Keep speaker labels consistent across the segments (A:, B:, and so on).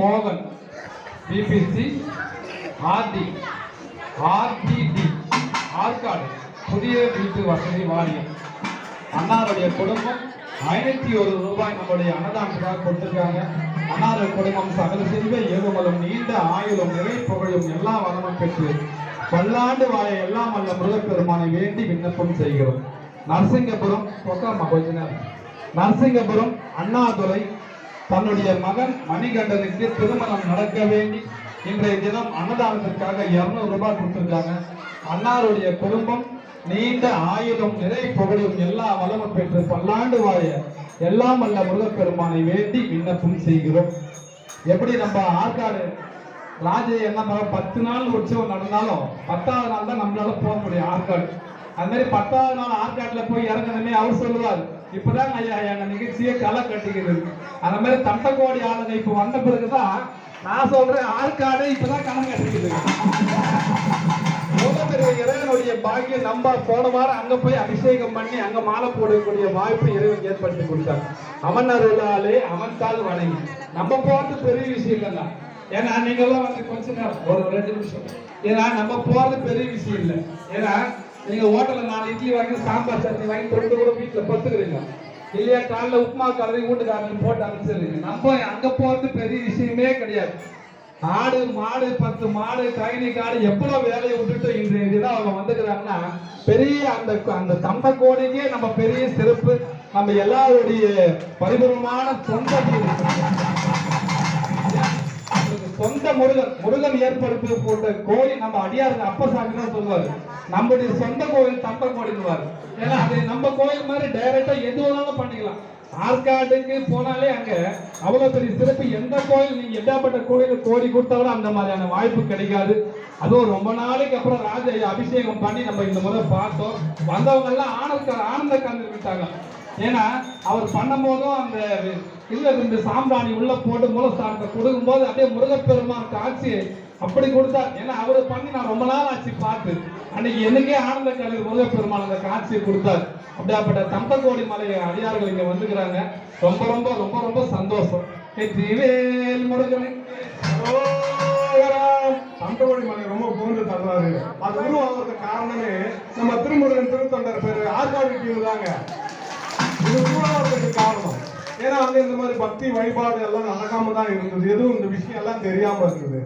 A: மோகன். BBC RT RTT Arcot புதிய வீட்டு வசதி வாரியம். அன்னாருடைய குடும்பம் ஐநூத்தி ஒரு ரூபாய் நம்முடைய அன்னதானத்துக்காக கொடுத்திருக்காங்க. அன்னாருடைய குடும்பம் சகல செல்வ ஏழுமலும் நீண்ட ஆயுளும் நிறை புகழும் எல்லா வரமும் பெற்று பல்லாண்டு வாழ எல்லாம் அல்ல முருகப்பெருமானை வேண்டி விண்ணப்பம் செய்கிறோம். நரசிங்கபுரம் பக்கம் நரசிங்கபுரம் அண்ணாதுரை தன்னுடைய மகன் மணிகண்டனுக்கு திருமணம் நடக்க வேண்டி இன்றைய தினம் அன்னதானத்திற்காக இருநூறு ரூபாய் கொடுத்திருக்காங்க. அன்னாருடைய குடும்பம் நீண்ட ஆயுதம் நிறை புகழும் எல்லா வளமும் பெற்று பல்லாண்டு வாய எல்லாம் வல்ல முருகப்பெருமானை வேண்டி விண்ணப்பம் செய்கிறோம். எப்படி நம்ம ஆற்காடு ராஜ என்ன பத்து நாள் உற்சவம் நடந்தாலும் பத்தாவது நாள் தான் நம்மளால போக முடியும் ஆற்காடு. அது மாதிரி பத்தாவது நாள் ஆற்காட்டுல போய் இறங்கணுமே அவர் சொல்லுவார். இப்பதான் ஐயா எங்க நிகழ்ச்சியை களை கட்டிக்குது. அந்த மாதிரி தட்டக்கோடி ஆளுங்க இப்ப வந்த பிறகுதான் நான் சொல்றேன் ஆற்காடு இப்பதான் கணக்கு கட்டிக்குது. இறைவனுடைய பாக்கியம் நம்ம போன வாரம் அங்க போய் அபிஷேகம் பண்ணி அங்க மாலை போடக்கூடிய வாய்ப்பு இறைவன் ஏற்படுத்தி கொடுத்தார். அவன் அருளாலே அவன்தால் வணங்கி. நம்ம போறது பெரிய விஷயம் இல்லைன்னா ஏன்னா நீங்க எல்லாம் வந்து கொஞ்ச நேரம் ஒரு ரெண்டு நிமிஷம். ஏன்னா நம்ம போறது பெரிய விஷயம் இல்லை. ஏன்னா நீங்க ஹோட்டல்ல நாலு இட்லி வாங்கி சாம்பார் சட்னி வாங்கி தொட்டு கூட வீட்டுல பத்துக்கிறீங்க. இல்லையா காலைல உப்புமா கலரி வீட்டுக்காரங்க போட்டு அனுப்பிச்சிருக்கீங்க நம்ம அங்க போறது பெரிய விஷயமே கிடையாது. ஆடு மாடு பத்து மாடு கைனி காடு எவ்வளவு வேலையை விட்டுட்டு இன்றைய தினம் அவங்க வந்துக்கிறாங்கன்னா பெரிய அந்த அந்த தம்ப கோடிக்கே நம்ம பெரிய சிறப்பு. நம்ம எல்லாருடைய பரிபூர்ணமான தொண்டை சொந்த முருகன் முருகன் ஏற்படுத்தி போட்ட கோயில் நம்ம அடியார் அப்பசாமி தான் சொல்லுவாரு. நம்முடைய சொந்த கோயில் தம்ப கோடிக்குவாரு ஏன்னா அது நம்ம கோயில் மாதிரி டைரக்டா எது வேணாலும் பண்ணிக்கலாம். ஆற்காடுக்கு போனாலே அங்க அவ்வளவு பெரிய சிறப்பு. எந்த கோயில் நீங்க எதாப்பட்ட கோயில் கோடி கொடுத்தாலும் அந்த மாதிரியான வாய்ப்பு கிடைக்காது. அதுவும் ரொம்ப நாளைக்கு அப்புறம் ராஜ அபிஷேகம் பண்ணி நம்ம இந்த முறை பார்த்தோம். வந்தவங்க எல்லாம் ஆனந்த ஆனந்த கலந்து விட்டாங்க. ஏன்னா அவர் பண்ணும்போதும் அந்த இல்ல இந்த சாம்பிராணி உள்ள போட்டு மூலஸ்தானத்தை கொடுக்கும்போது அப்படியே முருகப்பெருமான் காட்சி அப்படி கொடுத்தார். ஏன்னா அவரை பண்ணி நான் ரொம்ப நாள் ஆச்சு பார்த்து. அன்னைக்கு எனக்கே ஆனந்த கலை முருகப்பெருமான் அந்த காட்சியை கொடுத்தார். அப்படியாப்பட்ட தம்பக்கோடி மலை அடியார்கள் இங்க வந்துக்கிறாங்க. ரொம்ப ரொம்ப ரொம்ப ரொம்ப சந்தோஷம். வேல் முருகனை.
B: தண்டோடி மலை ரொம்ப புகழ்ந்து தர்றாரு. அது உருவாகிறதுக்கு காரணமே நம்ம திருமுருகன் திருத்தொண்டர் பேரு ஆற்காடு தாங்க. இது உருவாகிறதுக்கு காரணம். ஏன்னா வந்து இந்த மாதிரி பக்தி வழிபாடு எல்லாம் நடக்காம தான் இருந்தது. எதுவும் இந்த விஷயம் எல்லாம் தெரியாம இருந்தது.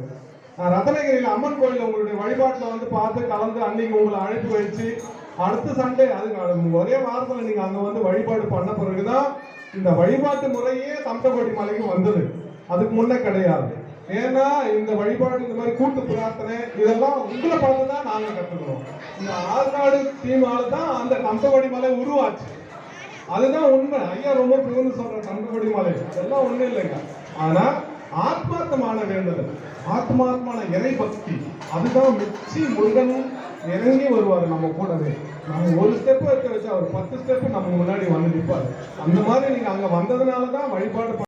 B: ரத்னகிரியில் அம்மன் கோயில் உங்களுடைய வழிபாட்டில் வந்து பார்த்து கலந்து அன்னைக்கு உங்களை அழைப்பு வச்சு அடுத்த சண்டே அது ஒரே வாரத்தில் நீங்கள் அங்கே வந்து வழிபாடு பண்ண பிறகுதான் இந்த வழிபாட்டு முறையே தம்பகோடி மலைக்கு வந்தது. அதுக்கு முன்னே கிடையாது. ஏன்னா இந்த வழிபாடு இந்த மாதிரி கூட்டு பிரார்த்தனை இதெல்லாம் உங்களை பார்த்து தான் நாங்கள் கற்றுக்கிறோம் இந்த ஆற்காடு டீமால தான் அந்த தம்பகோடி மலை உருவாச்சு. அதுதான் உண்மை. ஐயா ரொம்ப புகழ்ந்து சொல்ற தம்பகோடி மலை அதெல்லாம் ஒண்ணும் இல்லைங்க. ஆனா ஆத்மார்த்தமான வேண்டுதல். ஆத்மார்த்தமான இறை பக்தி. அதுதான் மிச்சி முருகன் இறங்கி வருவார் நம்ம கூடவே. நம்ம ஒரு ஸ்டெப் எடுத்து வச்சு அவர் பத்து ஸ்டெப் நம்ம முன்னாடி வந்து நிற்பார் அந்த மாதிரி நீங்க அங்க வந்ததுனால தான் வழிபாடு